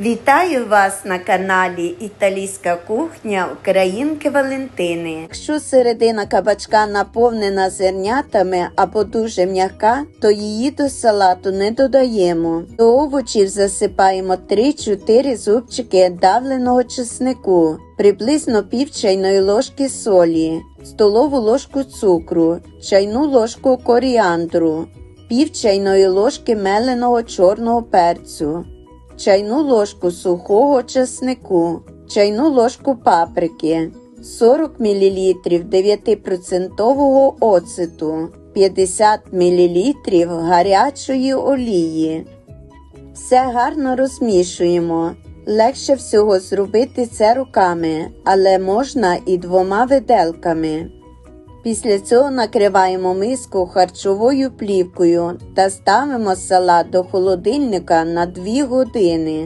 Вітаю вас на каналі Італійська кухня Українки Валентини. Якщо середина кабачка наповнена зернятами або дуже м'яка, то її до салату не додаємо. До овочів засипаємо 3-4 зубчики давленого чеснику, приблизно пів чайної ложки солі, столову ложку цукру, чайну ложку коріандру, пів чайної ложки меленого чорного перцю чайну ложку сухого чеснику, чайну ложку паприки, 40 мл 9% оцету, 50 мл гарячої олії. Все гарно розмішуємо. Легше всього зробити це руками, але можна і двома виделками. Після цього накриваємо миску харчовою плівкою та ставимо салат до холодильника на 2 години.